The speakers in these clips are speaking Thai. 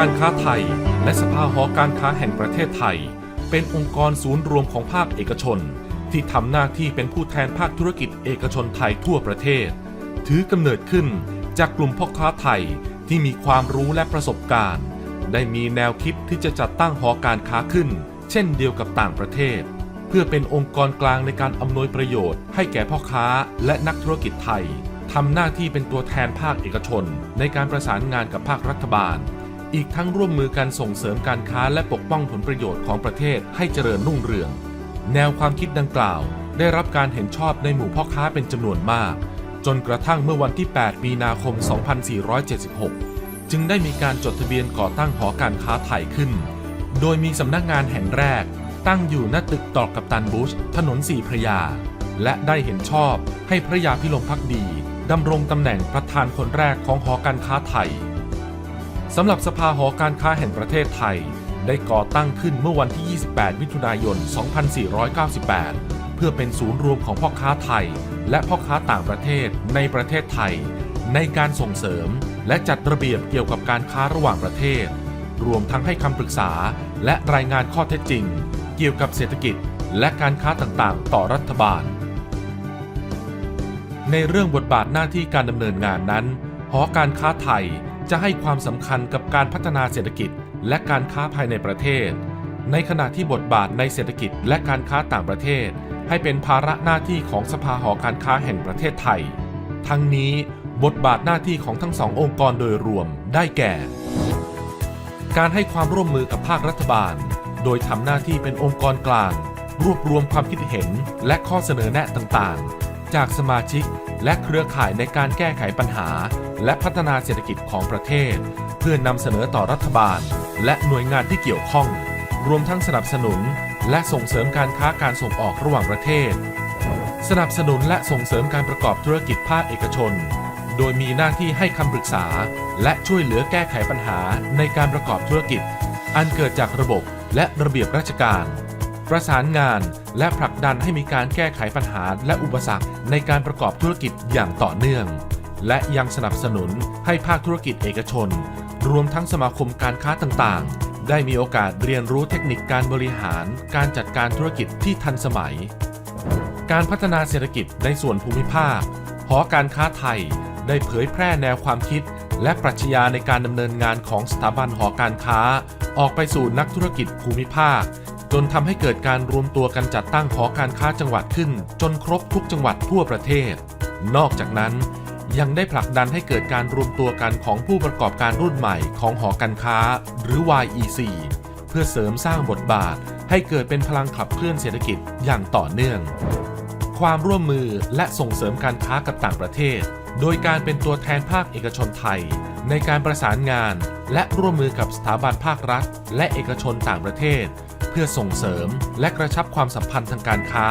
การค้าไทย และสภาหอการค้าแห่งประเทศไทย เป็นองค์กรศูนย์รวมของภาคเอกชน ที่ทำหน้าที่เป็นผู้แทนภาคธุรกิจเอกชนไทยทั่วประเทศ ถือกำเนิดขึ้นจากกลุ่มพ่อค้าไทยที่มีความรู้และประสบการณ์ ได้มีแนวคิดที่จะจัดตั้งหอการค้าขึ้น เช่นเดียวกับต่างประเทศ เพื่อเป็นองค์กรกลางในการอำนวยประโยชน์ ให้แก่พ่อค้าและนักธุรกิจไทยทำหน้าที่เป็นตัวแทนภาคเอกชน ในการประสานงานกับภาครัฐบาล อีกทั้งร่วมมือการส่งเสริมการค้าและปกป้องผลประโยชน์ของประเทศให้เจริญรุ่งเรือง แนวความคิดดังกล่าว ได้รับการเห็นชอบในหมู่พ่อค้าเป็นจำนวนมาก จนกระทั่งเมื่อวันที่ 8 มีนาคม 2476 จึงได้มีการจดทะเบียนก่อตั้งหอการค้าไทยขึ้น โดยมีสำนักงานแห่งแรก ตั้งอยู่ณตึกตอกกัปตันบุช ถนนสี่พระยา และได้เห็นชอบให้พระยาพิลมพักดีดำรงตำแหน่งประธานคนแรกของหอการค้าไทย สำหรับสภาหอการค้าแห่งประเทศไทย ได้ก่อตั้งขึ้นเมื่อวันที่ 28 มิถุนายน 2498 เพื่อเป็นศูนย์รวมของพ่อค้าไทย และพ่อค้าต่างประเทศในประเทศไทย ในการส่งเสริมและจัดระเบียบเกี่ยวกับการค้าระหว่างประเทศ รวมทั้งให้คำปรึกษาและรายงานข้อเท็จจริง เกี่ยวกับเศรษฐกิจและการค้าต่างๆ ต่อรัฐบาล ในเรื่องบทบาทหน้าที่การดำเนินงานนั้นหอการค้าไทย จะให้ความสำคัญกับการพัฒนาเศรษฐกิจ และการค้าภายในประเทศ ในขณะที่บทบาทในเศรษฐกิจและการค้าต่างประเทศ ให้เป็นภาระหน้าที่ของสภาหอการค้าแห่งประเทศไทย ทั้งนี้บทบาทหน้าที่ของทั้งสององค์กรโดยรวมได้แก่ การให้ความร่วมมือกับภาครัฐบาล โดยทำหน้าที่เป็นองค์กรกลาง รวบรวมความคิดเห็นและข้อเสนอแนะต่างๆ จากสมาชิก และเครือข่ายในการแก้ไขปัญหา และพัฒนาเศรษฐกิจของประเทศ เพื่อนำเสนอต่อรัฐบาล และหน่วยงานที่เกี่ยวข้อง รวมทั้งสนับสนุน และส่งเสริมการค้าการส่งออกระหว่างประเทศ สนับสนุนและส่งเสริมการประกอบธุรกิจภาคเอกชน โดยมีหน้าที่ให้คำปรึกษา และช่วยเหลือแก้ไขปัญหาในการประกอบธุรกิจ อันเกิดจากระบบและระเบียบราชการ ประสานงาน และผลักดันให้มีการแก้ไขปัญหาและอุปสรรคในการประกอบธุรกิจอย่างต่อเนื่อง และยังสนับสนุนให้ภาคธุรกิจเอกชน รวมทั้งสมาคมการค้าต่างๆ ได้มีโอกาสเรียนรู้เทคนิคการบริหาร การจัดการธุรกิจที่ทันสมัย การพัฒนาเศรษฐกิจในส่วนภูมิภาค หอการค้าไทยได้เผยแพร่แนวความคิด และปรัชญาในการดำเนินงานของสถาบันหอการค้า ออกไปสู่นักธุรกิจภูมิภาค จนทำให้เกิดการรวมตัวกันจัดตั้งหอการค้าจังหวัดขึ้น จนครบทุกจังหวัดทั่วประเทศ นอกจากนั้นยังได้ผลักดันให้เกิดการรวมตัวกันของผู้ประกอบการรุ่นใหม่ของหอการค้า หรือ YEC เพื่อเสริมสร้างบทบาท ให้เกิดเป็นพลังขับเคลื่อนเศรษฐกิจอย่างต่อเนื่อง ความร่วมมือและส่งเสริมการค้ากับต่างประเทศ โดยการเป็นตัวแทนภาคเอกชนไทย ในการประสานงาน และร่วมมือกับสถาบันภาครัฐ และเอกชนต่างประเทศ พื่อส่งเสริม และกระชับความสัมพันธ์ทางการค้า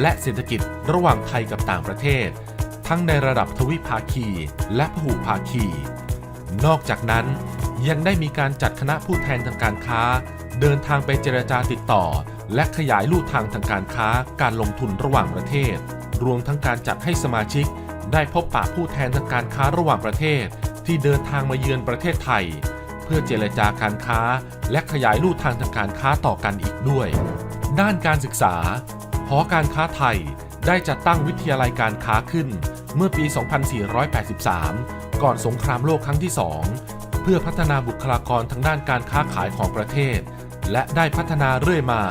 และเศรษฐกิจระหว่างไทยกับต่างประเทศ ทั้งในระดับทวิภาคี และพหุภาคี นอกจากนั้นยังได้มีการจัดคณะผู้แทนทางการค้า เดินทางไปเจรจาติดต่อ และขยายลู่ทางทางการค้าการลงทุนระหว่างประเทศ รวมทั้งการจัดให้สมาชิก ได้พบปะผู้แทนทางการค้าระหว่างประเทศ ที่เดินทางมาเยือนประเทศไทย เพื่อเจรจาการค้า และขยายลู่ทางทางการค้าต่อกันอีกด้วย ด้านการศึกษา หอการค้าไทยได้จัดตั้งวิทยาลัยการค้าขึ้นเมื่อปี 2483 ก่อนสงครามโลกครั้งที่ 2 เพื่อพัฒนาบุคลากรทางด้านการค้าขายของประเทศ และได้พัฒนาเรื่อยมา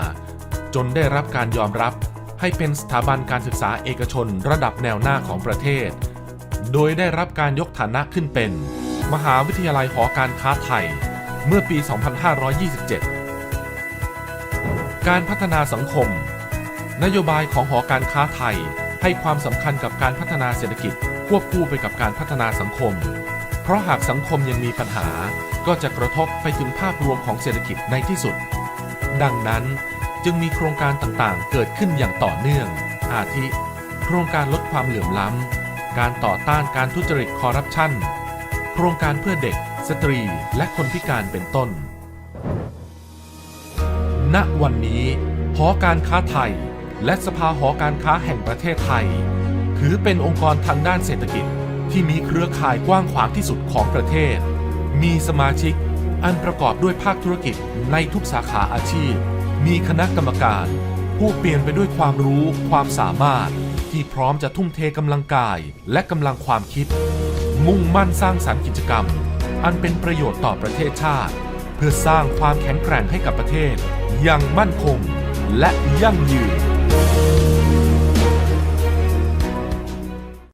จนได้รับการยอมรับให้เป็นสถาบันการศึกษาเอกชนระดับแนวหน้าของประเทศ โดยได้รับการยกฐานะขึ้นเป็น มหาวิทยาลัยหอการค้าไทย เมื่อปี 2527 การพัฒนาสังคม นโยบายของหอการค้าไทยให้ความสำคัญกับการพัฒนาเศรษฐกิจควบคู่ไปกับการพัฒนาสังคม เพราะหากสังคมยังมีปัญหาก็จะกระทบไปถึงภาพรวมของเศรษฐกิจในที่สุด ดังนั้นจึงมีโครงการต่างๆ เกิดขึ้นอย่างต่อเนื่อง อาทิ โครงการลดความเหลื่อมล้ำ การต่อต้านการทุจริตคอร์รัปชัน โครงการเพื่อเด็ก สตรี และคนพิการเป็นต้น ณ วันนี้หอการค้าไทย และสภาหอการค้าแห่งประเทศไทย ถือเป็นองค์กรทางด้านเศรษฐกิจที่มีเครือข่ายกว้างขวางที่สุดของประเทศ มีสมาชิกอันประกอบด้วยภาคธุรกิจในทุกสาขาอาชีพ มีคณะกรรมการ ผู้เปลี่ยนไปด้วยความรู้ความสามารถ ที่พร้อมจะทุ่มเทกำลังกายและกำลังความคิด มุ่งมั่นสร้างสรรค์กิจกรรม อันเป็นประโยชน์ต่อประเทศชาติ เพื่อสร้างความแข็งแกร่งให้กับประเทศอย่างมั่นคงและยั่งยืน